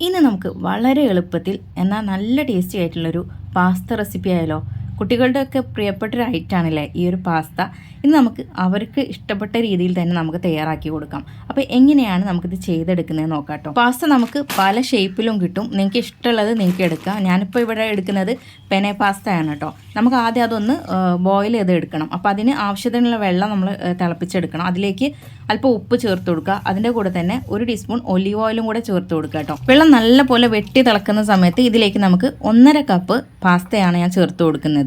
ഇന്ന് നമുക്ക് വളരെ എളുപ്പത്തിൽ എന്നാൽ നല്ല ടേസ്റ്റി ആയിട്ടുള്ളൊരു പാസ്ത റെസിപ്പി ആയാലോ കുട്ടികളുടെയൊക്കെ പ്രിയപ്പെട്ട ഒരു ഐറ്റാണല്ലേ ഈ ഒരു പാസ്ത ഇന്ന് നമുക്ക് അവർക്ക് ഇഷ്ടപ്പെട്ട രീതിയിൽ തന്നെ നമുക്ക് തയ്യാറാക്കി കൊടുക്കാം. അപ്പോൾ എങ്ങനെയാണ് നമുക്കിത് ചെയ്തെടുക്കുന്നത് നോക്കാം കേട്ടോ പാസ്ത നമുക്ക് പല ഷേപ്പിലും കിട്ടും. നിങ്ങൾക്ക് ഇഷ്ടമുള്ളത് നിങ്ങൾക്ക് എടുക്കാം. ഞാനിപ്പോൾ ഇവിടെ എടുക്കുന്നത് പെനെ പാസ്ത ആണ് കേട്ടോ നമുക്ക് ആദ്യം അതൊന്ന് ബോയിൽ ചെയ്ത് എടുക്കണം. അപ്പോൾ അതിന് ആവശ്യത്തിനുള്ള വെള്ളം നമ്മൾ തിളപ്പിച്ചെടുക്കണം. അതിലേക്ക് അല്പം ഉപ്പ് ചേർത്ത് കൊടുക്കുക. അതിന്റെ കൂടെ തന്നെ ഒരു ടീസ്പൂൺ ഒലിവ് ഓയിലും കൂടെ ചേർത്ത് കൊടുക്കുക കേട്ടോ വെള്ളം നല്ല പോലെ വെട്ടി തിളക്കുന്ന സമയത്ത് ഇതിലേക്ക് നമുക്ക് ഒന്നര കപ്പ് പാസ്തയാണ് ഞാൻ ചേർത്ത് കൊടുക്കുന്നത്.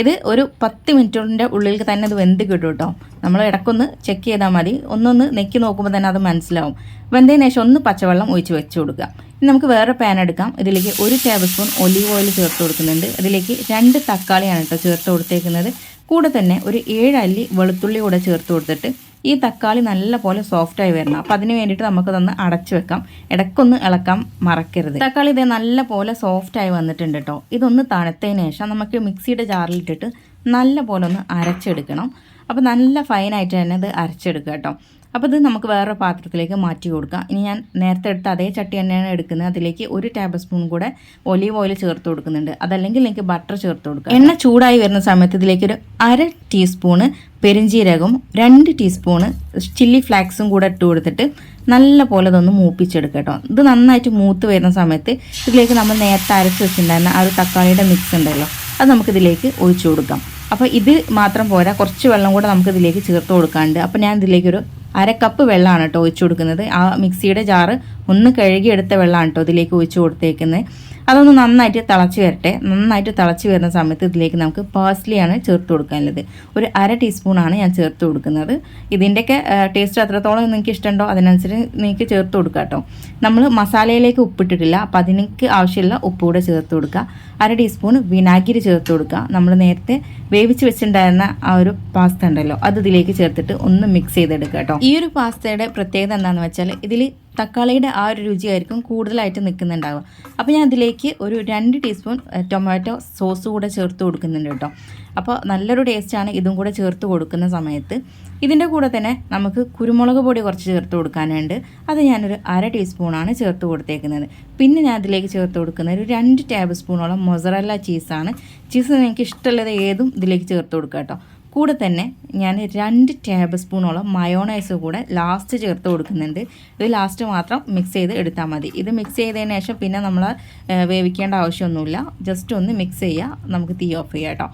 ഇത് ഒരു പത്ത് മിനിറ്റിന്റെ ഉള്ളിൽ തന്നെ ഇത് വെന്ത് കിട്ടും കേട്ടോ. നമ്മൾ ഇടക്കൊന്ന് ചെക്ക് ചെയ്താൽ മതി. ഒന്നൊന്ന് നെക്കി നോക്കുമ്പോൾ തന്നെ അത് മനസ്സിലാവും. വെന്തതിന് ശേഷം ഒന്ന് പച്ചവെള്ളം ഒഴിച്ച് വെച്ച് കൊടുക്കുക. ഇനി നമുക്ക് വേറെ പാൻ എടുക്കാം. ഇതിലേക്ക് ഒരു ടേബിൾ സ്പൂൺ ഒലീവ് ഓയിൽ ചേർത്ത് കൊടുക്കുന്നുണ്ട്. അതിലേക്ക് രണ്ട് തക്കാളിയാണ് കേട്ടോ ചേർത്ത് കൊടുത്തേക്കുന്നത്. കൂടെ തന്നെ ഒരു ഏഴ് അല്ലി വെളുത്തുള്ളി കൂടെ ചേർത്ത് കൊടുത്തിട്ട് ഈ തക്കാളി നല്ലപോലെ സോഫ്റ്റായി വരണം. അപ്പോൾ അതിന് വേണ്ടിയിട്ട് നമുക്കതൊന്ന് അടച്ചു വെക്കാം. ഇടയ്ക്കൊന്ന് ഇളക്കാം മറക്കരുത്. തക്കാളി ഇതേ നല്ലപോലെ സോഫ്റ്റായി വന്നിട്ടുണ്ട് കേട്ടോ ഇതൊന്ന് തണുത്തതിന് ശേഷം നമുക്ക് മിക്സിയുടെ ജാറിലിട്ടിട്ട് നല്ല പോലെ ഒന്ന് അരച്ചെടുക്കണം. അപ്പോൾ നല്ല ഫൈനായിട്ട് തന്നെ ഇത് അരച്ചെടുക്കുക കേട്ടോ അപ്പോൾ ഇത് നമുക്ക് വേറെ പാത്രത്തിലേക്ക് മാറ്റി കൊടുക്കാം. ഇനി ഞാൻ നേരത്തെ എടുത്ത അതേ ചട്ടി തന്നെയാണ് എടുക്കുന്നത്. അതിലേക്ക് ഒരു ടേബിൾ സ്പൂൺ കൂടെ ഒലീവ് ഓയിൽ ചേർത്ത് കൊടുക്കുന്നുണ്ട്. അതല്ലെങ്കിൽ എനിക്ക് ബട്ടർ ചേർത്ത് കൊടുക്കാം. എണ്ണ ചൂടായി വരുന്ന സമയത്ത് ഇതിലേക്ക് ഒരു അര ടീസ്പൂണ് പെരിഞ്ചീരകവും രണ്ട് ടീസ്പൂണ് ചില്ലി ഫ്ലാക്സും കൂടെ ഇട്ട് കൊടുത്തിട്ട് നല്ല പോലെ ഇതൊന്ന് മൂപ്പിച്ചെടുക്കുക ഇത് നന്നായിട്ട് മൂത്ത് വരുന്ന സമയത്ത് ഇതിലേക്ക് നമ്മൾ നേരത്തെ അരച്ച് വെച്ചിട്ടുണ്ടായിരുന്ന ആ ഒരു തക്കാളിയുടെ മിക്സ് ഉണ്ടല്ലോ അത് നമുക്കിതിലേക്ക് ഒഴിച്ചു കൊടുക്കാം. അപ്പോൾ ഇത് മാത്രം പോരാ കുറച്ച് വെള്ളം കൂടെ നമുക്ക് ഇതിലേക്ക് ചേർത്ത് കൊടുക്കാണ്ട് അപ്പോൾ ഞാൻ ഇതിലേക്കൊരു അര കപ്പ് വെള്ളമാണ് കേട്ടോ ഒഴിച്ചു കൊടുക്കുന്നത്. ആ മിക്സിയുടെ ജാറ് ഒന്ന് കഴുകിയെടുത്ത വെള്ളമാണ് കേട്ടോ ഇതിലേക്ക് ഒഴിച്ചു കൊടുത്തേക്കുന്നത്. അതൊന്ന് നന്നായിട്ട് തിളച്ച് വരട്ടെ. നന്നായിട്ട് തിളച്ച് വരുന്ന സമയത്ത് ഇതിലേക്ക് നമുക്ക് പേഴ്സ്ലിയാണ് ചേർത്ത് കൊടുക്കാനുള്ളത്. ഒരു അര ടീസ്പൂണാണ് ഞാൻ ചേർത്ത് കൊടുക്കുന്നത്. ഇതിന്റെയൊക്കെ ടേസ്റ്റ് അത്രത്തോളം നിങ്ങൾക്ക് ഇഷ്ടമുണ്ടോ? അതിനനുസരിച്ച് നിങ്ങൾക്ക് ചേർത്ത് കൊടുക്കുക കേട്ടോ. നമ്മൾ മസാലയിലേക്ക് ഉപ്പിട്ടിട്ടില്ല. അപ്പോൾ അതിനേക്ക് ആവശ്യമുള്ള ഉപ്പ് കൂടെ ചേർത്ത് കൊടുക്കുക. അര ടീസ്പൂൺ വിനാഗിരി ചേർത്ത് കൊടുക്കുക. നമ്മൾ നേരത്തെ വേവിച്ച് വെച്ചിട്ടുണ്ടായിരുന്ന ആ ഒരു പാസ്ത ഉണ്ടല്ലോ അത് ഇതിലേക്ക് ചേർത്തിട്ട് ഒന്ന് മിക്സ് ചെയ്തെടുക്കുക കേട്ടോ. ഈ ഒരു പാസ്തയുടെ പ്രത്യേകത എന്താണെന്ന് വെച്ചാൽ ഇതിൽ തക്കാളിയുടെ ആ ഒരു രുചിയായിരിക്കും കൂടുതലായിട്ട് നിൽക്കുന്നുണ്ടാവുക. അപ്പോൾ ഞാൻ അതിലേക്ക് ഒരു രണ്ട് ടീസ്പൂൺ ടൊമാറ്റോ സോസ് കൂടെ ചേർത്ത് കൊടുക്കുന്നുണ്ട് കേട്ടോ. അപ്പോൾ നല്ലൊരു ടേസ്റ്റാണ് ഇതും കൂടെ ചേർത്ത് കൊടുക്കുന്ന സമയത്ത്. ഇതിന്റെ കൂടെ തന്നെ നമുക്ക് കുരുമുളക് പൊടി കുറച്ച് ചേർത്ത് കൊടുക്കാനുണ്ട്. അത് ഞാനൊരു അര ടീസ്പൂണാണ് ചേർത്ത് കൊടുത്തേക്കുന്നത്. പിന്നെ ഞാൻ അതിലേക്ക് ചേർത്ത് കൊടുക്കുന്ന ഒരു രണ്ട് ടേബിൾ സ്പൂണോളം മൊസറല്ല ചീസാണ്. ചീസ് നിങ്ങൾക്ക് ഇഷ്ടമുള്ളത് ഏതും ഇതിലേക്ക് ചേർത്ത് കൊടുക്കാം കേട്ടോ. കൂടെ തന്നെ ഞാൻ രണ്ട് ടേബിൾ സ്പൂണോളം മയോണൈസ് കൂടെ ലാസ്റ്റ് ചേർത്ത് കൊടുക്കുന്നുണ്ട്. ഇത് ലാസ്റ്റ് മാത്രം മിക്സ് ചെയ്ത് എടുത്താൽ മതി. ഇത് മിക്സ് ചെയ്തതിന് ശേഷം പിന്നെ നമ്മൾ വേവിക്കേണ്ട ആവശ്യമൊന്നുമില്ല. ജസ്റ്റ് ഒന്ന് മിക്സ് ചെയ്യുക നമുക്ക് തീ ഓഫ് ചെയ്യാം കേട്ടോ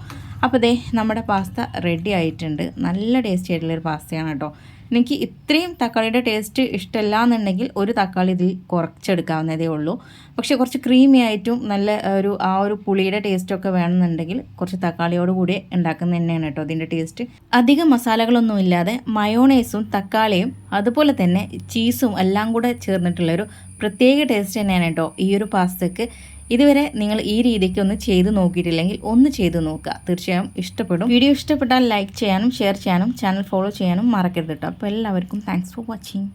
അപ്പോൾ ദേ നമ്മുടെ പാസ്ത റെഡി ആയിട്ടുണ്ട്. നല്ല ടേസ്റ്റി ആയിട്ടുള്ളൊരു പാസ്തയാണ് കേട്ടോ എനിക്ക് ഇത്രയും തക്കാളിയുടെ ടേസ്റ്റ് ഇഷ്ടമല്ല എന്നുണ്ടെങ്കിൽ ഒരു തക്കാളി ഇതിൽ കുറച്ചെടുക്കാവുന്നതേ ഉള്ളൂ. പക്ഷേ കുറച്ച് ക്രീമി ആയിട്ടും നല്ല ഒരു ആ ഒരു പുളിയുടെ ടേസ്റ്റൊക്കെ വേണമെന്നുണ്ടെങ്കിൽ കുറച്ച് തക്കാളിയോട് കൂടി ഉണ്ടാക്കുന്ന തന്നെയാണ് കേട്ടോ അതിന്റെ ടേസ്റ്റ് അധികം മസാലകളൊന്നും ഇല്ലാതെ മയോണൈസും തക്കാളിയും അതുപോലെ തന്നെ ചീസും എല്ലാം കൂടെ ചേർന്നിട്ടുള്ളൊരു പ്രത്യേക ടേസ്റ്റ് തന്നെയാണ് കേട്ടോ ഈ ഒരു പാസ്തക്ക്. ഇതുവരെ നിങ്ങൾ ഈ രീതിക്ക് ഒന്ന് ചെയ്ത് നോക്കിയിട്ടില്ലെങ്കിൽ ഒന്ന് ചെയ്ത് നോക്കുക. തീർച്ചയായും ഇഷ്ടപ്പെടും. വീഡിയോ ഇഷ്ടപ്പെട്ടാൽ ലൈക്ക് ചെയ്യാനും ഷെയർ ചെയ്യാനും ചാനൽ ഫോളോ ചെയ്യാനും മറക്കരുത് കേട്ടോ അപ്പോൾ എല്ലാവർക്കും താങ്ക്സ് ഫോർ വാച്ചിങ്